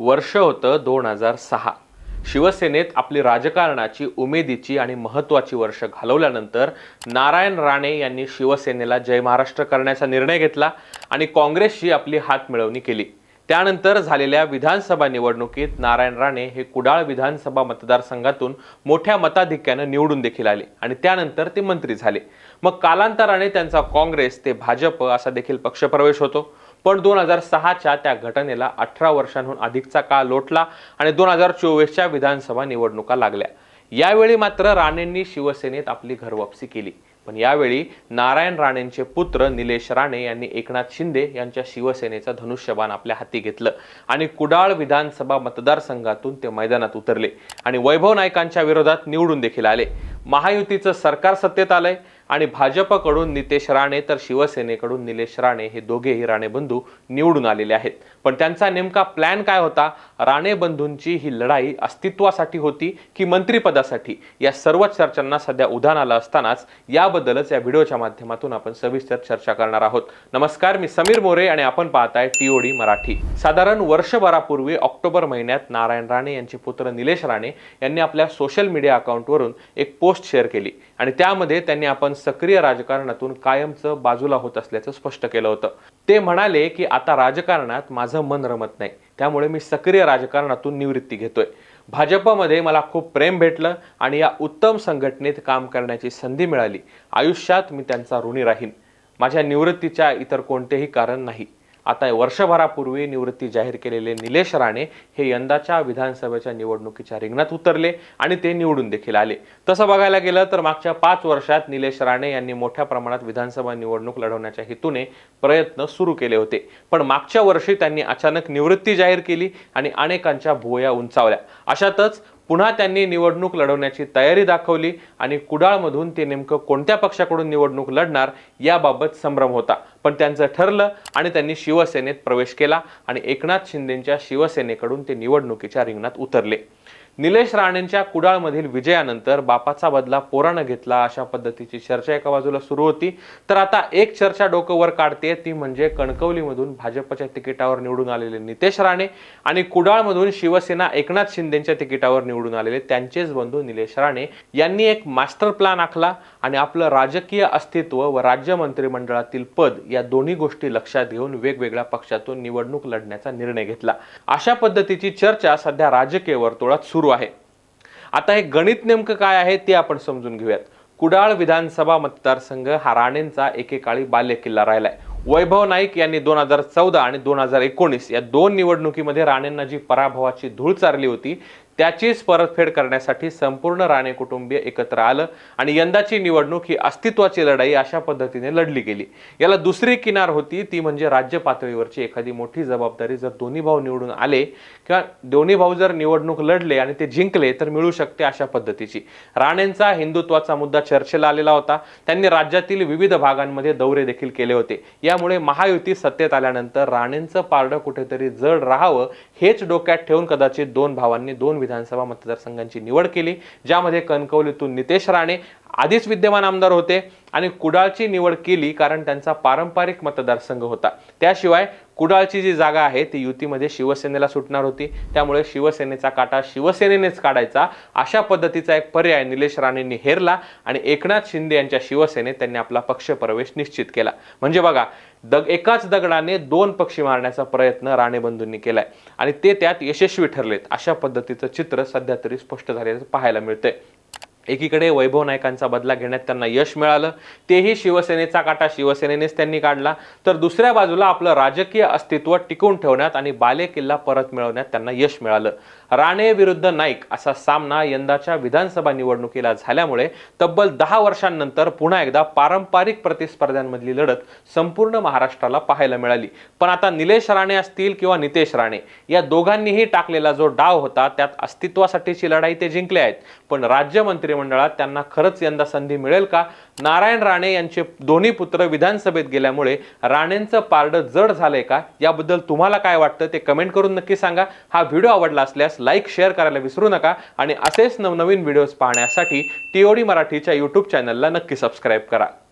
वर्ष होतं दोन हजार सहा. शिवसेनेत आपली राजकारणाची उमेदीची आणि महत्त्वाची वर्ष घालवल्यानंतर नारायण राणे यांनी शिवसेनेला जय महाराष्ट्र करण्याचा निर्णय घेतला आणि काँग्रेसशी आपली हात मिळवणी केली. त्यानंतर झालेल्या विधानसभा निवडणुकीत नारायण राणे हे कुडाळ विधानसभा मतदारसंघातून मोठ्या मताधिक्यानं निवडून देखील आले आणि त्यानंतर ते मंत्री झाले. मग कालांतराने त्यांचा काँग्रेस ते भाजप असा देखील पक्षप्रवेश होतो. पण दोन हजार सहाच्या त्या घटनेला अठरा वर्षांहून अधिकचा काळ लोटला आणि दोन हजार चोवीसच्या विधानसभा निवडणुका लागल्या. यावेळी मात्र राणेंनी शिवसेनेत आपली घरवापसी केली. पण यावेळी नारायण राणेंचे पुत्र निलेश राणे यांनी एकनाथ शिंदे यांच्या शिवसेनेचं धनुष्यबाण आपल्या हाती घेतलं आणि कुडाळ विधानसभा मतदारसंघातून ते मैदानात उतरले आणि वैभव नायकांच्या विरोधात निवडून देखील आले. महायुतीचं सरकार सत्तेत आलंय. आणि भाजपकडून नितेश राणे तर शिवसेनेकडून निलेश राणे हे दोघेही राणे बंधू निवडून आलेले आहेत. पण त्यांचा नेमका प्लॅन काय होता? राणे बंधूंची ही लढाई अस्तित्वासाठी होती की मंत्रिपदासाठी? या सर्व चर्चांना सध्या उधाण आलं असतानाच याबद्दलच या व्हिडिओच्या माध्यमातून आपण सविस्तर चर्चा करणार आहोत. नमस्कार मी समीर मोरे आणि आपण पाहताय टीओडी मराठी. साधारण वर्षभरापूर्वी ऑक्टोबर महिन्यात नारायण राणे यांचे पुत्र निलेश राणे यांनी आपल्या सोशल मीडिया अकाउंटवरून एक पोस्ट शेअर केली आणि त्यामध्ये त्यांनी आपण सक्रिय राजकारणातून कायमचं बाजूला होत असल्याचं स्पष्ट केलं होतं. ते म्हणाले की आता राजकारणात माझं मन रमत नाही. त्यामुळे मी सक्रिय राजकारणातून निवृत्ती घेतोय. भाजपमध्ये मला खूप प्रेम भेटलं आणि या उत्तम संघटनेत काम करण्याची संधी मिळाली. आयुष्यात मी त्यांचा ऋणी राहीन. माझ्या निवृत्तीच्या इतर कोणतेही कारण नाही. आता वर्षभरापूर्वी निवृत्ती जाहीर केलेले निलेश राणे हे यंदाच्या विधानसभेच्या निवडणुकीच्या रिंगणात उतरले आणि ते निवडून देखील आले. तसं बघायला गेलं तर मागच्या पाच वर्षात निलेश राणे यांनी मोठ्या प्रमाणात विधानसभा निवडणूक लढवण्याच्या हेतूने प्रयत्न सुरू केले होते. पण मागच्या वर्षी त्यांनी अचानक निवृत्ती जाहीर केली आणि अनेकांच्या भुवया उंचावल्या. अशातच पुन्हा त्यांनी निवडणूक लढवण्याची तयारी दाखवली आणि कुडाळमधून ते नेमकं कोणत्या पक्षाकडून निवडणूक लढणार याबाबत संभ्रम होता. पण त्यांचं ठरलं आणि त्यांनी शिवसेनेत प्रवेश केला आणि एकनाथ शिंदेंच्या शिवसेनेकडून ते निवडणुकीच्या रिंगणात उतरले. निलेश राणेंच्या कुडाळमधील विजयानंतर बापाचा बदला पोरानं घेतला अशा पद्धतीची चर्चा एका बाजूला सुरू होती. तर आता एक चर्चा डोकं वर काढते ती म्हणजे कणकवलीमधून भाजपच्या तिकिटावर निवडून आलेले नितेश राणे आणि कुडाळमधून शिवसेना एकनाथ शिंदेच्या तिकिटावर निवडून आलेले त्यांचेच बंधू निलेश राणे. यांनी एक मास्टर प्लॅन आखला आणि आपलं राजकीय अस्तित्व व राज्य मंत्रिमंडळातील पद या दोन्ही गोष्टी लक्षात घेऊन वेगवेगळ्या पक्षातून निवडणूक लढण्याचा निर्णय घेतला. अशा पद्धतीची चर्चा सध्या राजकीय वर्तुळात सुरू आहे. आता हे गणित नेमकं काय आहे ते आपण समजून घेऊयात. कुडाळ विधानसभा मतदारसंघ हा राणेंचा एकेकाळी बालेकिल्ला राहिलाय. वैभव नाईक यांनी दोन हजार चौदा आणि दोन हजार एकोणीस या दोन निवडणुकीमध्ये राणेंना जी पराभवाची धूळ चारली होती त्याचीच परतफेड करण्यासाठी संपूर्ण राणे कुटुंबीय एकत्र आलं आणि यंदाची निवडणूक ही अस्तित्वाची लढाई अशा पद्धतीने लढली गेली. याला दुसरी किनार होती ती म्हणजे राज्य पातळीवरची एखादी मोठी जबाबदारी जर दोन्ही भाऊ निवडून आले किंवा दोन्ही भाऊ जर निवडणूक लढले आणि ते जिंकले तर मिळू शकते अशा पद्धतीची. राणेंचा हिंदुत्वाचा मुद्दा चर्चेला आलेला होता. त्यांनी राज्यातील विविध भागांमध्ये दौरे देखील केले होते. यामुळे महायुती सत्तेत आल्यानंतर राणेंचं पारडं कुठेतरी जड राहावं हेच डोक्यात ठेवून कदाचित दोन भावांनी दोन विधानसभा मतदारसंघांची निवड केली ज्यामध्ये कणकवलीतून नितेश राणे आधीच विद्यमान आमदार होते आणि कुडाळची निवड केली कारण त्यांचा पारंपरिक मतदारसंघ होता. त्याशिवाय कुडाळची जी जागा आहे ती युतीमध्ये शिवसेनेला सुटणार होती. त्यामुळे शिवसेनेचा काटा शिवसेनेनेच काढायचा. अशा पद्धतीचा एक पर्याय निलेश राणेंनी हेरला आणि एकनाथ शिंदे यांच्या शिवसेनेत त्यांनी आपला पक्षप्रवेश निश्चित केला. म्हणजे बघा दग एकाच दगडाने दोन पक्षी मारण्याचा प्रयत्न राणे बंधूंनी केलाय. आणि ते त्यात यशस्वी ठरलेत. अशा पद्धतीचं चित्र सध्या तरी स्पष्ट झालेलं पाहायला मिळतंय. एकीकडे वैभव नायकांचा बदला घेण्यात त्यांना यश मिळालं तेही शिवसेनेचा काटा शिवसेनेनेच त्यांनी काढला. तर दुसऱ्या बाजूला आपलं राजकीय अस्तित्व टिकवून ठेवण्यात आणि बालेकिल्ला परत मिळवण्यात त्यांना यश मिळालं. राणे विरुद्ध नाईक असा सामना यंदाच्या विधानसभा निवडणुकीला झाल्यामुळे तब्बल दहा वर्षांनंतर पुन्हा एकदा पारंपरिक प्रतिस्पर्ध्यांमधली लढत संपूर्ण महाराष्ट्राला पाहायला मिळाली. पण आता निलेश राणे असतील किंवा नितेश राणे या दोघांनीही टाकलेला जो डाव होता त्यात अस्तित्वासाठीची लढाई ते जिंकले आहेत. पण राज्य मंत्रिमंडळात त्यांना खरंच यंदा संधी मिळेल का? नारायण राणे यांचे दोन्ही पुत्र विधानसभेत गेल्यामुळे राणेंचं पारडं जड झालंय का? याबद्दल तुम्हाला काय वाटतं ते कमेंट करून नक्की सांगा. हा व्हिडिओ आवडला असल्यास लाईक शेअर करायला विसरू नका आणि असेच नवनवीन व्हिडिओज पाहण्यासाठी टीओडी मराठीच्या यूट्यूब चॅनलला नक्की सबस्क्राईब करा.